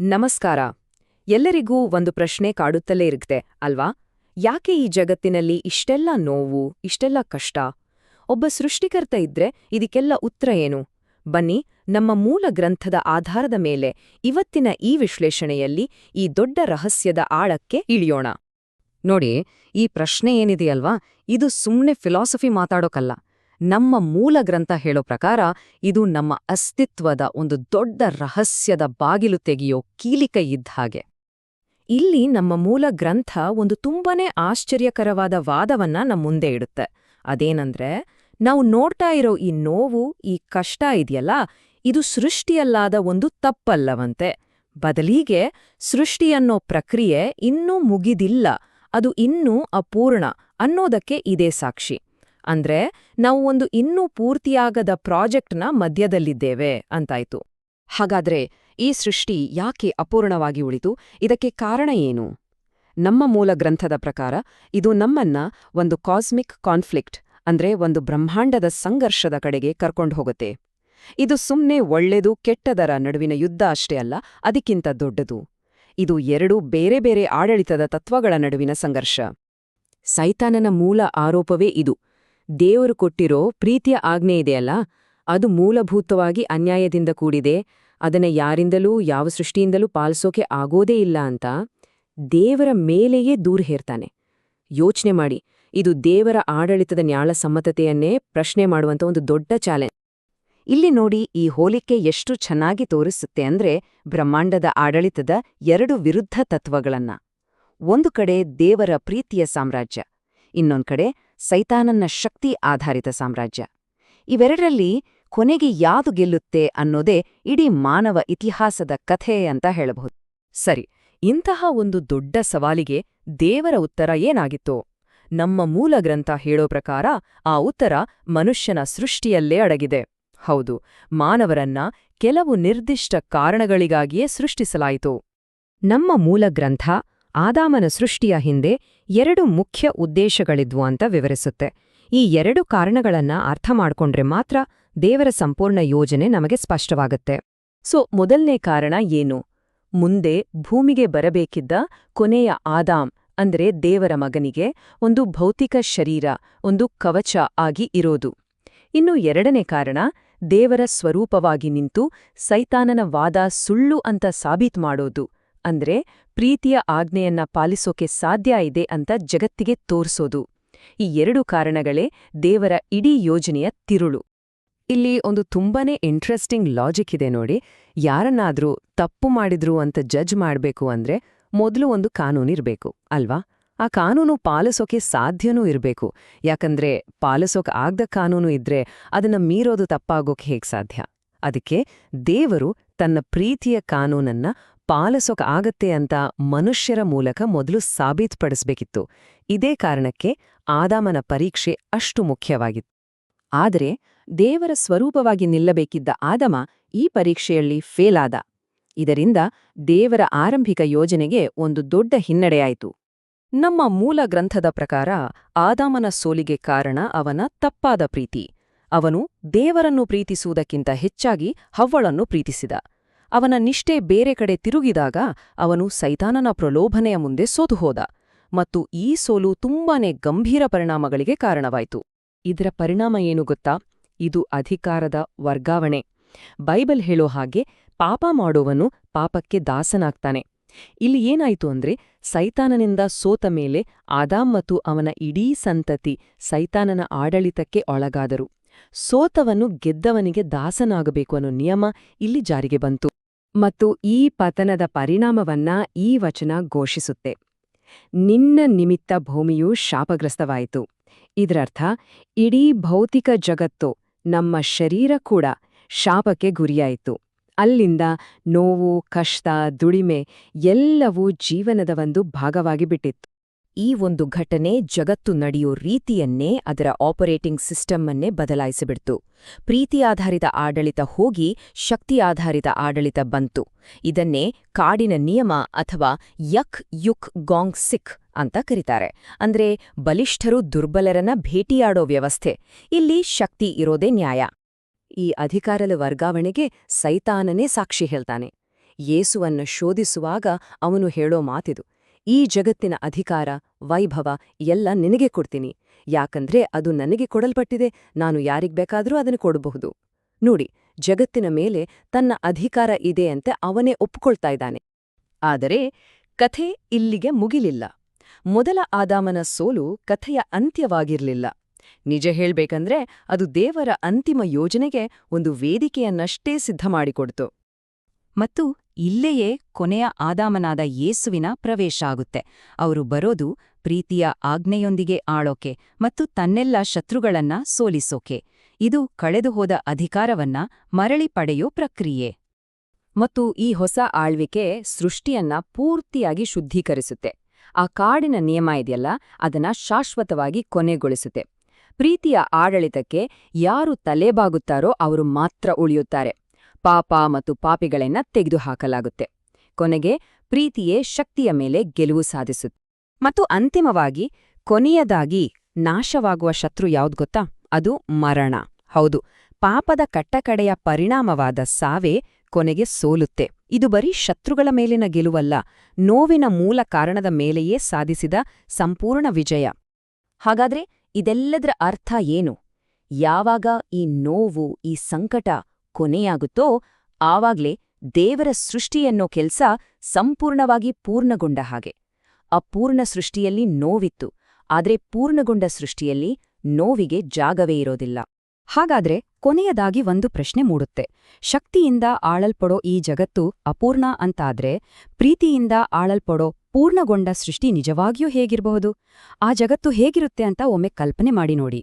ನಮಸ್ಕಾರ. ಎಲ್ಲರಿಗೂ ಒಂದು ಪ್ರಶ್ನೆ ಕಾಡುತ್ತಲೇ ಇರುತ್ತೆ, ಅಲ್ವಾ? ಯಾಕೆ ಈ ಜಗತ್ತಿನಲ್ಲಿ ಇಷ್ಟೆಲ್ಲ ನೋವು, ಇಷ್ಟೆಲ್ಲ ಕಷ್ಟ? ಒಬ್ಬ ಸೃಷ್ಟಿಕರ್ತ ಇದ್ರೆ ಇದಕ್ಕೆಲ್ಲ ಉತ್ತರ ಏನು? ಬನ್ನಿ, ನಮ್ಮ ಮೂಲ ಗ್ರಂಥದ ಆಧಾರದ ಮೇಲೆ ಇವತ್ತಿನ ಈ ವಿಶ್ಲೇಷಣೆಯಲ್ಲಿ ಈ ದೊಡ್ಡ ರಹಸ್ಯದ ಆಳಕ್ಕೆ ಇಳಿಯೋಣ. ನೋಡಿ, ಈ ಪ್ರಶ್ನೆ ಏನಿದೆಯಲ್ವಾ? ಇದು ಸುಮ್ಮನೆ ಫಿಲಾಸಫಿ ಮಾತಾಡೋಕಲ್ಲ. ನಮ್ಮ ಮೂಲ ಗ್ರಂಥ ಹೇಳೋ ಪ್ರಕಾರ ಇದು ನಮ್ಮ ಅಸ್ತಿತ್ವದ ಒಂದು ದೊಡ್ಡ ರಹಸ್ಯದ ಬಾಗಿಲು ತೆಗೆಯೋ ಕೀಲಿಕೈ ಇದ್ದ ಹಾಗೆ. ಇಲ್ಲಿ ನಮ್ಮ ಮೂಲ ಗ್ರಂಥ ಒಂದು ತುಂಬಾನೇ ಆಶ್ಚರ್ಯಕರವಾದ ವಾದವನ್ನ ನಮ್ಮ ಮುಂದೆ ಇಡುತ್ತೆ. ಅದೇನಂದ್ರೆ, ನಾವು ನೋಡ್ತಾ ಇರೋ ಈ ನೋವು, ಈ ಕಷ್ಟ ಇದೆಯಲ್ಲ, ಇದು ಸೃಷ್ಟಿಯಲ್ಲಾದ ಒಂದು ತಪ್ಪಲ್ಲವಂತೆ. ಬದಲಿಗೆ ಸೃಷ್ಟಿಯನ್ನೋ ಪ್ರಕ್ರಿಯೆ ಇನ್ನೂ ಮುಗಿದಿಲ್ಲ, ಅದು ಇನ್ನೂ ಅಪೂರ್ಣ ಅನ್ನೋದಕ್ಕೆ ಇದೇ ಸಾಕ್ಷಿ. ಅಂದ್ರೆ ನಾವು ಒಂದು ಇನ್ನೂ ಪೂರ್ತಿಯಾಗದ ಪ್ರಾಜೆಕ್ಟ್ನ ಮಧ್ಯದಲ್ಲಿದ್ದೇವೆ ಅಂತಾಯ್ತು. ಹಾಗಾದ್ರೆ ಈ ಸೃಷ್ಟಿ ಯಾಕೆ ಅಪೂರ್ಣವಾಗಿ ಉಳಿತು? ಇದಕ್ಕೆ ಕಾರಣ ಏನು? ನಮ್ಮ ಮೂಲ ಗ್ರಂಥದ ಪ್ರಕಾರ ಇದು ನಮ್ಮನ್ನ ಒಂದು ಕಾಸ್ಮಿಕ್ ಕಾನ್ಫ್ಲಿಕ್ಟ್ ಅಂದ್ರೆ ಒಂದು ಬ್ರಹ್ಮಾಂಡದ ಸಂಘರ್ಷದ ಕಡೆಗೆ ಕರ್ಕೊಂಡು ಹೋಗುತ್ತೆ. ಇದು ಸುಮ್ನೆ ಒಳ್ಳೆದು ಕೆಟ್ಟದರ ನಡುವಿನ ಯುದ್ಧ ಅಷ್ಟೇ ಅಲ್ಲ, ಅದಕ್ಕಿಂತ ದೊಡ್ಡದು. ಇದು ಎರಡು ಬೇರೆ ಬೇರೆ ಆಡಳಿತದ ತತ್ವಗಳ ನಡುವಿನ ಸಂಘರ್ಷ. ಸೈತಾನನ ಮೂಲ ಆರೋಪವೇ ಇದು. ದೇವರು ಕೊಟ್ಟಿರೋ ಪ್ರೀತಿಯ ಆಜ್ಞೆ ಇದೆಯಲ್ಲ? ಅದು ಮೂಲಭೂತವಾಗಿ ಅನ್ಯಾಯದಿಂದ ಕೂಡಿದೆ. ಅದನ್ನ ಯಾರಿಂದಲೂ, ಯಾವ ಸೃಷ್ಟಿಯಿಂದಲೂ ಪಾಲಿಸೋಕೆ ಆಗೋದೇ ಇಲ್ಲ ಅಂತ ದೇವರ ಮೇಲೆಯೇ ದೂರ ಹೇರ್ತಾನೆ. ಯೋಚನೆ ಮಾಡಿ, ಇದು ದೇವರ ಆಡಳಿತದ ನ್ಯಾಳ ಸಮ್ಮತತೆಯನ್ನೇ ಪ್ರಶ್ನೆ ಮಾಡುವಂತ ಒಂದು ದೊಡ್ಡ ಚಾಲೆಂಜ್ ಇಲ್ಲಿ ನೋಡಿ ಈ ಹೋಲಿಕೆ ಎಷ್ಟು ಚೆನ್ನಾಗಿ ತೋರಿಸುತ್ತೆ ಅಂದ್ರೆ ಬ್ರಹ್ಮಾಂಡದ ಆಡಳಿತದ ಎರಡು ವಿರುದ್ಧ ತತ್ವಗಳನ್ನ. ಒಂದು ಕಡೆ ದೇವರ ಪ್ರೀತಿಯ ಸಾಮ್ರಾಜ್ಯ, ಇನ್ನೊಂದು ಕಡೆ ಸೈತಾನನ್ನ ಶಕ್ತಿ ಆಧಾರಿತ ಸಾಮ್ರಾಜ್ಯ. ಇವೆರಡರಲ್ಲಿ ಕೊನೆಗೆ ಯಾವುದು ಗೆಲ್ಲುತ್ತೆ ಅನ್ನೋದೇ ಇಡೀ ಮಾನವ ಇತಿಹಾಸದ ಕಥೆ ಅಂತ ಹೇಳಬಹುದು. ಸರಿ, ಇಂತಹ ಒಂದು ದೊಡ್ಡ ಸವಾಲಿಗೆ ದೇವರ ಉತ್ತರ ಏನಾಗಿತ್ತು? ನಮ್ಮ ಮೂಲ ಗ್ರಂಥ ಹೇಳೋ ಪ್ರಕಾರ ಆ ಉತ್ತರ ಮನುಷ್ಯನ ಸೃಷ್ಟಿಯಲ್ಲೇ ಅಡಗಿದೆ. ಹೌದು, ಮಾನವರನ್ನ ಕೆಲವು ನಿರ್ದಿಷ್ಟ ಕಾರಣಗಳಿಗಾಗಿಯೇ ಸೃಷ್ಟಿಸಲಾಯಿತು. ನಮ್ಮ ಮೂಲ ಗ್ರಂಥ ಆದಾಮನ ಸೃಷ್ಟಿಯ ಹಿಂದೆ ಎರಡು ಮುಖ್ಯ ಉದ್ದೇಶಗಳಿದ್ವು ಅಂತ ವಿವರಿಸುತ್ತೆ. ಈ ಎರಡು ಕಾರಣಗಳನ್ನ ಅರ್ಥ ಮಾಡ್ಕೊಂಡ್ರೆ ಮಾತ್ರ ದೇವರ ಸಂಪೂರ್ಣ ಯೋಜನೆ ನಮಗೆ ಸ್ಪಷ್ಟವಾಗುತ್ತೆ. ಸೊ, ಮೊದಲನೇ ಕಾರಣ ಏನು? ಮುಂದೆ ಭೂಮಿಗೆ ಬರಬೇಕಿದ್ದ ಕೊನೆಯ ಆದಾಮ್, ಅಂದ್ರೆ ದೇವರ ಮಗನಿಗೆ, ಒಂದು ಭೌತಿಕ ಶರೀರ, ಒಂದು ಕವಚ ಆಗಿ ಇರೋದು. ಇನ್ನು ಎರಡನೇ ಕಾರಣ, ದೇವರ ಸ್ವರೂಪವಾಗಿ ನಿಂತು ಸೈತಾನನ ವಾದ ಸುಳ್ಳು ಅಂತ ಸಾಬೀತ್ ಮಾಡೋದು. ಅಂದ್ರೆ ಪ್ರೀತಿಯ ಆಜ್ಞೆಯನ್ನ ಪಾಲಿಸೋಕೆ ಸಾಧ್ಯ ಇದೆ ಅಂತ ಜಗತ್ತಿಗೆ ತೋರ್ಸೋದು. ಈ ಎರಡು ಕಾರಣಗಳೇ ದೇವರ ಇಡೀ ಯೋಜನೆಯ ತಿರುಳು. ಇಲ್ಲಿ ಒಂದು ತುಂಬಾನೇ ಇಂಟ್ರೆಸ್ಟಿಂಗ್ ಲಾಜಿಕ್ ಇದೆ ನೋಡಿ. ಯಾರನ್ನಾದ್ರೂ ತಪ್ಪು ಮಾಡಿದ್ರು ಅಂತ ಜಡ್ಜ್ ಮಾಡಬೇಕು ಅಂದ್ರೆ ಮೊದಲು ಒಂದು ಕಾನೂನಿರ್ಬೇಕು ಅಲ್ವಾ? ಆ ಕಾನೂನು ಪಾಲಿಸೋಕೆ ಸಾಧ್ಯನೂ ಇರಬೇಕು. ಯಾಕಂದ್ರೆ ಪಾಲಿಸೋಕೆ ಆಗದ ಕಾನೂನು ಇದ್ರೆ ಅದನ್ನ ಮೀರೋದು ತಪ್ಪಾಗೋಕೆ ಹೇಗೆ ಸಾಧ್ಯ? ಅದಕ್ಕೆ ದೇವರು ತನ್ನ ಪ್ರೀತಿಯ ಕಾನೂನನ್ನ ಪಾಲಿಸೋಕ ಆಗತ್ತೆ ಅಂತ ಮನುಷ್ಯರ ಮೂಲಕ ಮೊದಲು ಸಾಬೀತುಪಡಿಸ್ಬೇಕಿತ್ತು. ಇದೇ ಕಾರಣಕ್ಕೆ ಆದಾಮನ ಪರೀಕ್ಷೆ ಅಷ್ಟು ಮುಖ್ಯವಾಗಿತ್ತು. ಆದರೆ ದೇವರ ಸ್ವರೂಪವಾಗಿ ನಿಲ್ಲಬೇಕಿದ್ದ ಆದಮ ಈ ಪರೀಕ್ಷೆಯಲ್ಲಿ ಫೇಲಾದ ಇದರಿಂದ ದೇವರ ಆರಂಭಿಕ ಯೋಜನೆಗೆ ಒಂದು ದೊಡ್ಡ ಹಿನ್ನಡೆಯಾಯಿತು. ನಮ್ಮ ಮೂಲ ಗ್ರಂಥದ ಪ್ರಕಾರ ಆದಾಮನ ಸೋಲಿಗೆ ಕಾರಣ ಅವನ ತಪ್ಪಾದ ಪ್ರೀತಿ. ಅವನು ದೇವರನ್ನು ಪ್ರೀತಿಸುವುದಕ್ಕಿಂತ ಹೆಚ್ಚಾಗಿ ಹವ್ವಳನ್ನು ಪ್ರೀತಿಸಿದ. ಅವನ ನಿಷ್ಠೆ ಬೇರೆ ಕಡೆ ತಿರುಗಿದಾಗ ಅವನು ಸೈತಾನನ ಪ್ರಲೋಭನೆಯ ಮುಂದೆ ಸೋತುಹೋದ ಮತ್ತು ಈ ಸೋಲು ತುಂಬಾನೇ ಗಂಭೀರ ಪರಿಣಾಮಗಳಿಗೆ ಕಾರಣವಾಯಿತು. ಇದರ ಪರಿಣಾಮ ಏನು ಗೊತ್ತಾ? ಇದು ಅಧಿಕಾರದ ವರ್ಗಾವಣೆ. ಬೈಬಲ್ ಹೇಳೋ ಹಾಗೆ ಪಾಪ ಮಾಡೋವನು ಪಾಪಕ್ಕೆ ದಾಸನಾಗ್ತಾನೆ. ಇಲ್ಲಿ ಏನಾಯಿತು ಅಂದ್ರೆ ಸೈತಾನನಿಂದ ಸೋತ ಮೇಲೆ ಆದಾಮ್ ಮತ್ತು ಅವನ ಇಡೀ ಸಂತತಿ ಸೈತಾನನ ಆಡಳಿತಕ್ಕೆ ಒಳಗಾದರು. ಸೋತವನು ಗೆದ್ದವನಿಗೆ ದಾಸನಾಗಬೇಕು ಅನ್ನೋ ನಿಯಮ ಇಲ್ಲಿ ಜಾರಿಗೆ ಬಂತು. ಮತ್ತು ಈ ಪತನದ ಪರಿಣಾಮವನ್ನ ಈ ವಚನ ಘೋಷಿಸುತ್ತೆ. ನಿನ್ನ ನಿಮಿತ್ತ ಭೂಮಿಯು ಶಾಪಗ್ರಸ್ತವಾಯಿತು. ಇದರರ್ಥ, ಇಡೀ ಭೌತಿಕ ಜಗತ್ತು ನಮ್ಮ ಶರೀರ ಕೂಡ ಶಾಪಕ್ಕೆ ಗುರಿಯಾಯಿತು. ಅಲ್ಲಿಂದ ನೋವು, ಕಷ್ಟ, ದುಡಿಮೆ ಎಲ್ಲವೂ ಜೀವನದ ಒಂದು ಭಾಗವಾಗಿ ಬಿಟ್ಟಿತ್ತು. ಈ ಒಂದು ಘಟನೆ ಜಗತ್ತು ನಡೆಯೋ ರೀತಿಯನ್ನೇ ಅದರ ಆಪರೇಟಿಂಗ್ ಸಿಸ್ಟಮ್ಮನ್ನೇ ಬದಲಾಯಿಸಿಬಿಡ್ತು. ಪ್ರೀತಿ ಆಧಾರಿತ ಆಡಳಿತ ಹೋಗಿ ಶಕ್ತಿ ಆಧಾರಿತ ಆಡಳಿತ ಬಂತು. ಇದನ್ನೇ ಕಾಡಿನ ನಿಯಮ ಅಥವಾ ಯಕ್ ಯುಕ್ ಗಾಂಗ್ ಸಿಖ್ ಅಂತ ಕರೀತಾರೆ. ಅಂದ್ರೆ ಬಲಿಷ್ಠರು ದುರ್ಬಲರನ್ನ ಭೇಟಿಯಾಡೋ ವ್ಯವಸ್ಥೆ. ಇಲ್ಲಿ ಶಕ್ತಿ ಇರೋದೇ ನ್ಯಾಯ. ಈ ಅಧಿಕಾರದ ವರ್ಗಾವಣೆಗೆ ಸೈತಾನನೇ ಸಾಕ್ಷಿ ಹೇಳ್ತಾನೆ. ಯೇಸುವನ್ನು ಶೋಧಿಸುವಾಗ ಅವನು ಹೇಳೋ ಮಾತಿದು. ಈ ಜಗತ್ತಿನ ಅಧಿಕಾರ, ವೈಭವ ಎಲ್ಲ ನಿನಗೆ ಕೊಡ್ತೀನಿ. ಯಾಕಂದ್ರೆ ಅದು ನನಗೆ ಕೊಡಲ್ಪಟ್ಟಿದೆ, ನಾನು ಯಾರಿಗ್ ಬೇಕಾದರೂ ಅದನ್ನು ಕೊಡಬಹುದು. ನೋಡಿ, ಜಗತ್ತಿನ ಮೇಲೆ ತನ್ನ ಅಧಿಕಾರ ಇದೆ ಅಂತ ಅವನೇ ಒಪ್ಪಿಕೊಳ್ತಾ ಇದ್ದಾನೆ. ಆದರೆ ಕಥೆ ಇಲ್ಲಿಗೆ ಮುಗಿಲಿಲ್ಲ. ಮೊದಲ ಆದಾಮನ ಸೋಲು ಕಥೆಯ ಅಂತ್ಯವಾಗಿರ್ಲಿಲ್ಲ. ನಿಜ ಹೇಳ್ಬೇಕಂದ್ರೆ ಅದು ದೇವರ ಅಂತಿಮ ಯೋಜನೆಗೆ ಒಂದು ವೇದಿಕೆಯನ್ನಷ್ಟೇ ಸಿದ್ಧ ಮಾಡಿಕೊಡ್ತು ಮತ್ತು ಇಲ್ಲೆಯೇ ಕೊನೆಯ ಆದಾಮನಾದ ಯೇಸುವಿನ ಪ್ರವೇಶ ಆಗುತ್ತೆ. ಅವರು ಬರೋದು ಪ್ರೀತಿಯ ಆಜ್ಞೆಯೊಂದಿಗೆ ಆಳೋಕೆ ಮತ್ತು ತನ್ನೆಲ್ಲ ಶತ್ರುಗಳನ್ನ ಸೋಲಿಸೋಕೆ. ಇದು ಕಳೆದುಹೋದ ಅಧಿಕಾರವನ್ನ ಮರಳಿ ಪಡೆಯೋ ಪ್ರಕ್ರಿಯೆ. ಮತ್ತು ಈ ಹೊಸ ಆಳ್ವಿಕೆ ಸೃಷ್ಟಿಯನ್ನ ಪೂರ್ತಿಯಾಗಿ ಶುದ್ಧೀಕರಿಸುತ್ತೆ. ಆ ಕಾಡಿನ ನಿಯಮ ಇದೆಯಲ್ಲ, ಅದನ್ನ ಶಾಶ್ವತವಾಗಿ ಕೊನೆಗೊಳಿಸುತ್ತೆ. ಪ್ರೀತಿಯ ಆಡಳಿತಕ್ಕೆ ಯಾರು ತಲೆಬಾಗುತ್ತಾರೋ ಅವರು ಮಾತ್ರ ಉಳಿಯುತ್ತಾರೆ. ಪಾಪ ಮತ್ತು ಪಾಪಿಗಳನ್ನ ತೆಗೆದುಹಾಕಲಾಗುತ್ತೆ. ಕೊನೆಗೆ ಪ್ರೀತಿಯೇ ಶಕ್ತಿಯ ಮೇಲೆ ಗೆಲುವು ಸಾಧಿಸುತ್ತೆ. ಮತ್ತು ಅಂತಿಮವಾಗಿ ಕೊನೆಯದಾಗಿ ನಾಶವಾಗುವ ಶತ್ರು ಯಾವ್ದು ಗೊತ್ತಾ? ಅದು ಮರಣ. ಹೌದು, ಪಾಪದ ಕಟ್ಟಕಡೆಯ ಪರಿಣಾಮವಾದ ಸಾವೇ ಕೊನೆಗೆ ಸೋಲುತ್ತೆ. ಇದು ಬರೀ ಶತ್ರುಗಳ ಮೇಲಿನ ಗೆಲುವಲ್ಲ, ನೋವಿನ ಮೂಲ ಕಾರಣದ ಮೇಲೆಯೇ ಸಾಧಿಸಿದ ಸಂಪೂರ್ಣ ವಿಜಯ. ಹಾಗಾದ್ರೆ ಇದೆಲ್ಲದರ ಅರ್ಥ ಏನು? ಯಾವಾಗ ಈ ನೋವು, ಈ ಸಂಕಟ ಕೊನೆಯಾಗುತ್ತೋ, ಆವಾಗ್ಲೇ ದೇವರ ಸೃಷ್ಟಿಯನ್ನೋ ಕೆಲ್ಸ ಸಂಪೂರ್ಣವಾಗಿ ಪೂರ್ಣಗೊಂಡ ಹಾಗೆ. ಅಪೂರ್ಣ ಸೃಷ್ಟಿಯಲ್ಲಿ ನೋವಿತ್ತು, ಆದ್ರೆ ಪೂರ್ಣಗೊಂಡ ಸೃಷ್ಟಿಯಲ್ಲಿ ನೋವಿಗೆ ಜಾಗವೇ ಇರೋದಿಲ್ಲ. ಹಾಗಾದ್ರೆ ಕೊನೆಯದಾಗಿ ಒಂದು ಪ್ರಶ್ನೆ ಮೂಡುತ್ತೆ. ಶಕ್ತಿಯಿಂದ ಆಳಲ್ಪಡೋ ಈ ಜಗತ್ತು ಅಪೂರ್ಣ ಅಂತಾದ್ರೆ ಪ್ರೀತಿಯಿಂದ ಆಳಲ್ಪಡೋ ಪೂರ್ಣಗೊಂಡ ಸೃಷ್ಟಿ ನಿಜವಾಗಿಯೂ ಹೇಗಿರಬಹುದು? ಆ ಜಗತ್ತು ಹೇಗಿರುತ್ತೆ ಅಂತ ಒಮ್ಮೆ ಕಲ್ಪನೆ ಮಾಡಿ ನೋಡಿ.